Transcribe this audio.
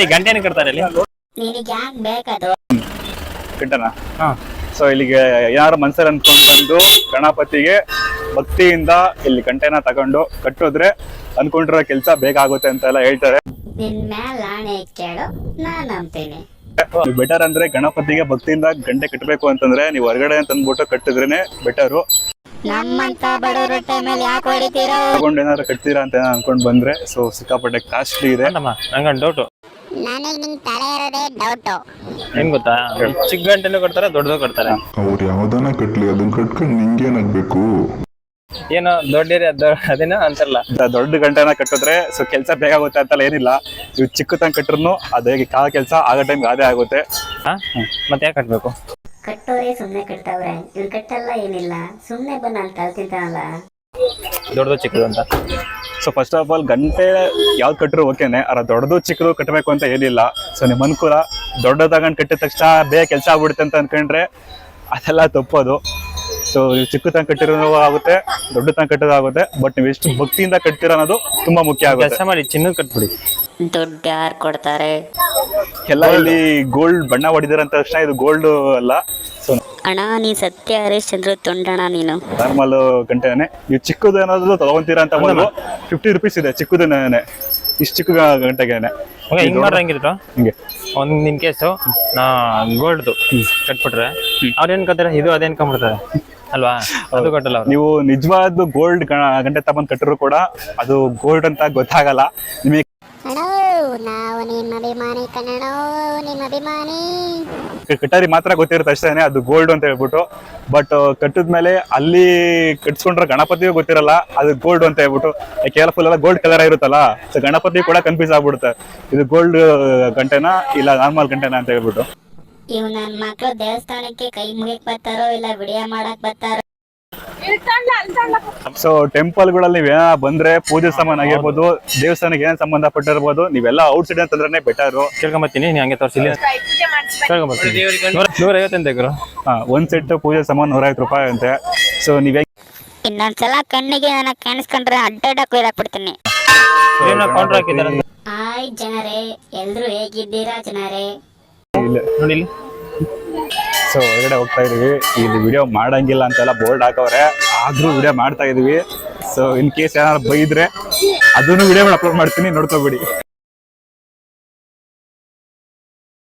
ಏ ಗಂಟೆನ ಕಟ್ತಾರೆ ಇಲ್ಲಿ ನಿನಗೆ ಯಾಕೆ ಬೇಕದು ಗಂಟನ ಹಾ. ಸೊ ಇಲ್ಲಿಗೆ ಯಾರು ಮನ್ಸಲ್ಲಿ ಅನ್ಕೊಂಡ್ ಬಂದು ಗಣಪತಿಗೆ ಭಕ್ತಿಯಿಂದ ಇಲ್ಲಿ ಗಂಟೆನ ತಗೊಂಡು ಕಟ್ಟಿದ್ರೆ ಅನ್ಕೊಂಡಿರೋ ಕೆಲಸ ಬೇಗ ಆಗುತ್ತೆ ಅಂತೆಲ್ಲ ಹೇಳ್ತಾರೆ. ನಿನ್ ಮ್ಯಾಲ ಆಣೆ ಕೇಳು ನಾನ್ ನಂಬ್ತೀನಿ. ಬೆಟರ್ ಅಂದ್ರೆ ಗಣಪತಿಗೆ ಭಕ್ತಿಯಿಂದ ಗಂಟೆ ಕಟ್ಟಬೇಕು ಅಂತಂದ್ರೆ ನೀವು ಹೊರಗಡೆ ಅಂತ ಅಂದ್ಬಿಟ್ಟು ಕಟ್ಟಿದ್ರೇನೆ ಬೆಟರು ನಮ್ಮಂತ ಬಡವರ ಟೈಮಲ್ಲಿ ಯಾಕೆ ಹೊಡಿತೀರೋ? ತಗೊಂಡು ಏನಾದ್ರು ಕಟ್ತೀರಾ ಅಂತ ಅನ್ಕೊಂಡ್ ಬಂದ್ರೆ ಸೊ ಸಿಕ್ಕಾಪಟ್ಟೆ ಕಾಸ್ಟ್ಲಿ ಇದೆ. ನಂಗೊಂದು ಡೌಟು ನನಗೆ ನಿಂಗೆ ತಲೆ ಇರೋದೇ ಡೌಟು ಏನ್ ಗೊತ್ತಾ? ಚಿಕ್ಕ ಗಂಟೆನೂ ಕಟ್ತಾರೆ ದೊಡ್ಡದು ಕಟ್ತಾರೆ ಅವ್ರು ಯಾವ್ದಾನ ಕಟ್ಲಿ ಅದನ್ನ ಕಟ್ಕೊಂಡು ನಿಂಗೇನಾಗ್ಬೇಕು ಏನೋ ದೊಡ್ಡ ಏರಿಯಾ ಅದೇನೋ ಅಂತಾರಲ್ಲ. ದ- ದೊಡ್ಡ ಗಂಟೆನ ಕಟ್ಟಿದ್ರೆ ಸೊ ಕೆಲಸ ಬೇಗ ಆಗುತ್ತೆ ಅಂತಲ್ಲ ಏನಿಲ್ಲ. ನೀವು ಚಿಕ್ಕ ತಂಗ್ ಕಟ್ರು ಅದೇ ಕಾ ಕೆಲಸ ಆಗೋ ಟೈಮ್ ಅದೇ ಆಗುತ್ತೆ. ಹಾ? ಮತ್ತೆ ಯಾಕೆ ಕಟ್ಬೇಕು? ಕಟ್ಟೋರೇ ಸುಮ್ಮನೆ ಕಟ್ತಾವ್ರೆ. ಇವ್ರು ಕಟ್ಟಲ್ಲ ಏನಿಲ್ಲ. ಸುಮ್ಮನೆ ಬಂದು ನಾನು ತಲೆ ತಿಂತಾನಲ್ಲ ದೊಡ್ಡದು ಚಿಕ್ಕದು ಅಂತ. ಸೊ ಫಸ್ಟ್ ಆಫ್ ಆಲ್ ಗಂಟೆ ಯಾವ್ದು ಕಟ್ಟರು ಓಕೆನೆ ಅರ ದೊಡ್ಡದು ಚಿಕ್ಕದು ಕಟ್ಟಬೇಕು ಅಂತ ಏನಿಲ್ಲ. ಸೊ ನಿಮ್ಮ ಅನುಕೂಲ ದೊಡ್ಡದಾಗಂಡು ಕಟ್ಟಿದ ತಕ್ಷಣ ಬೇಗ ಕೆಲಸ ಆಗ್ಬಿಡುತ್ತೆ ಅಂತ ಅನ್ಕೊಂಡ್ರೆ ಅದೆಲ್ಲ ತಪ್ಪೋದು. ಸೊ ಚಿಕ್ಕ ತಂಗ ಕಟ್ಟಿರೋ ಆಗುತ್ತೆ ದೊಡ್ಡ ತಂಗ ಕಟ್ಟೋದಾಗುತ್ತೆ ಬಟ್ ನೀವು ಎಷ್ಟು ಭಕ್ತಿಯಿಂದ ಕಟ್ತೀರ ಅನ್ನೋದು ತುಂಬಾ ಮುಖ್ಯ ಆಗುತ್ತೆ. ಮಾಡಿ, ಚಿನ್ನದ ಕಟ್ಬಿಡಿ. ದುಡ್ಡು ಯಾರು ಕೊಡ್ತಾರೆ. ಎಲ್ಲ ಇಲ್ಲಿ ಗೋಲ್ಡ್ ಬಣ್ಣ ಹೊಡಿದಾರೆ ಅಂತ ತಕ್ಷಣ ಇದು ಗೋಲ್ಡ್ ಅಲ್ಲ. ಸೊ ಅಣ್ಣ ನೀ ಸತ್ಯ ಹರಿಶ್ಚಂದ್ರ ತೊಂಡಣ ನೀನು. ನಾರ್ಮಲ್ ಗಂಟೆನೆ ನೀವು ಚಿಕ್ಕದು ಏನಾದ್ರು ತಗೊಂತೀರಾ ಅಂತ ಬಂದು ಫಿಫ್ಟಿ ರುಪೀಸ್ ಇದೆ ಚಿಕ್ಕದೇನೆ ಇಷ್ಟು ಚಿಕ್ಕ ಗಂಟೆಗೆನೆ ಓಕೆ ಹಿಂಗ್ ಮಾಡ್ರೆ ಹೆಂಗಿದ್ರು ಹಿಂಗೆ. ಒಂದ್ ನಿನ್ ಕೇಸು ನಾ ಗೋಲ್ಡ್ದು ಕಟ್ಬಿಟ್ರೆ ಅವ್ರೇನ್ ಕತ್ತಾರೆ ಇದು ಅದೇನ್ ಕಂಬಿಡ್ತಾರೆ ಅಲ್ವಾ? ಅದು ಕಟ್ಟಲ್ಲ ಅವ್ರು. ನೀವು ನಿಜವಾದ ಗೋಲ್ಡ್ ಗಂಟೆ ತಗೊಂಡ್ ಕಟ್ಟರು ಕೂಡ ಅದು ಗೋಲ್ಡ್ ಅಂತ ಗೊತ್ತಾಗಲ್ಲ. ನಿಮಗೆ ನಾವು ನಿಮ್ಮ ಅಭಿಮಾನಿ ಕನ್ನಡ ನಿಮ್ಮ ಅಭಿಮಾನಿ ಕಟಾರಿ ಮಾತ್ರ ಗೊತ್ತಿರುತ್ತೆ ಅಷ್ಟೇನೆ ಅದು ಗೋಲ್ಡ್ ಅಂತ ಹೇಳ್ಬಿಟ್ಟು. ಬಟ್ ಕಟ್ಟಿದ್ಮೇಲೆ ಅಲ್ಲಿ ಕಟ್ಸ್ಕೊಂಡ್ರೆ ಗಣಪತಿಯೂ ಗೊತ್ತಿರಲ್ಲ ಅದು ಗೋಲ್ಡ್ ಅಂತ ಹೇಳ್ಬಿಟ್ಟು. ಯಾಕೆ ಫುಲ್ ಎಲ್ಲ ಗೋಲ್ಡ್ ಕಲರ್ ಇರುತ್ತಲ್ಲ ಸೊ ಗಣಪತಿ ಕೂಡ ಕನ್ಫ್ಯೂಸ್ ಆಗ್ಬಿಡುತ್ತೆ. ಇದು ಗೋಲ್ಡ್ ಗಂಟೆನಾ ಇಲ್ಲ ನಾರ್ಮಲ್ ಗಂಟೆನಾ ಅಂತ ಹೇಳ್ಬಿಟ್ಟು. ಇವ್ ನನ್ ಮಕ್ಳು ದೇವಸ್ಥಾನಕ್ಕೆ ಕೈ ಮುಗಿಕ್ ಬರ್ತಾರೋ ಇಲ್ಲ ವಿಡಿಯೋ ಮಾಡಕ್ ಬರ್ತಾರೋ ಸೊ ಟೆಂಪಲ್ಗಳಲ್ಲಿ ನೀವು ನೀವೇನ ಬಂದ್ರೆ ಪೂಜೆ ಸಾಮಾನ್ ಆಗಿರ್ಬೋದು ದೇವಸ್ಥಾನಕ್ಕೆ ಏನ್ ಸಂಬಂಧಪಟ್ಟಿರ್ಬೋದು ನೀವೆಲ್ಲ ಔಟ್ ಸೈಡ್ ಅಂತಂದ್ರೆ ಬೆಟರ್ ಕೇಳ್ಕೊಂಬತ್ತೀನಿ ಹಂಗೆ ತೋರಿಸಿ ಕೇಳ್ಕೊಂಬರ್ತೀನಿ ನೂರ ಐವತ್ತಂತೆ ಗುರು. ಒಂದ್ ಸೆಟ್ ಪೂಜೆ ಸಾಮಾನು ನೂರೈವತ್ತು ರೂಪಾಯಿ ಅಂತೆ. ಸೊ ನೀವ್ ಇನ್ನೊಂದ್ಸಲ ಕಣ್ಣಿಗೆ ನನ್ನ ಕಾಣಿಸ್ಕೊಂಡ್ರೆ ಅಡ್ಡಾಡ ಕೊಯ್ದಾಕ್ಬಿಡ್ತೀನಿ ಏನೋ ಕೌಂಟ್ರ್ ಹಾಕಿದ್ದಾರೆ ಅಂತ. ಹಾಯ್ ಜನರೇ ಎಲ್ರು ಹೇಗಿದ್ದೀರಾ ಜನರೇ? ನೋಡಿ ಇಲ್ಲಿ. ಸೊ ಹೊರಗಡೆ ಹೋಗ್ತಾ ಇದೀವಿ. ಇಲ್ಲಿ ವಿಡಿಯೋ ಮಾಡಂಗಿಲ್ಲ ಅಂತೆಲ್ಲ ಬೋರ್ಡ್ ಹಾಕವ್ರೆ. ಆದ್ರೂ ವಿಡಿಯೋ ಮಾಡ್ತಾ ಇದೀವಿ. ಸೊ ಇನ್ ಕೇಸ್ ಏನಾದ್ರು ಬೈದ್ರೆ, ಅದನ್ನು ವಿಡಿಯೋ ಅಪ್ಲೋಡ್ ಮಾಡ್ತೀನಿ, ನೋಡ್ಕೋಬಿಡಿ.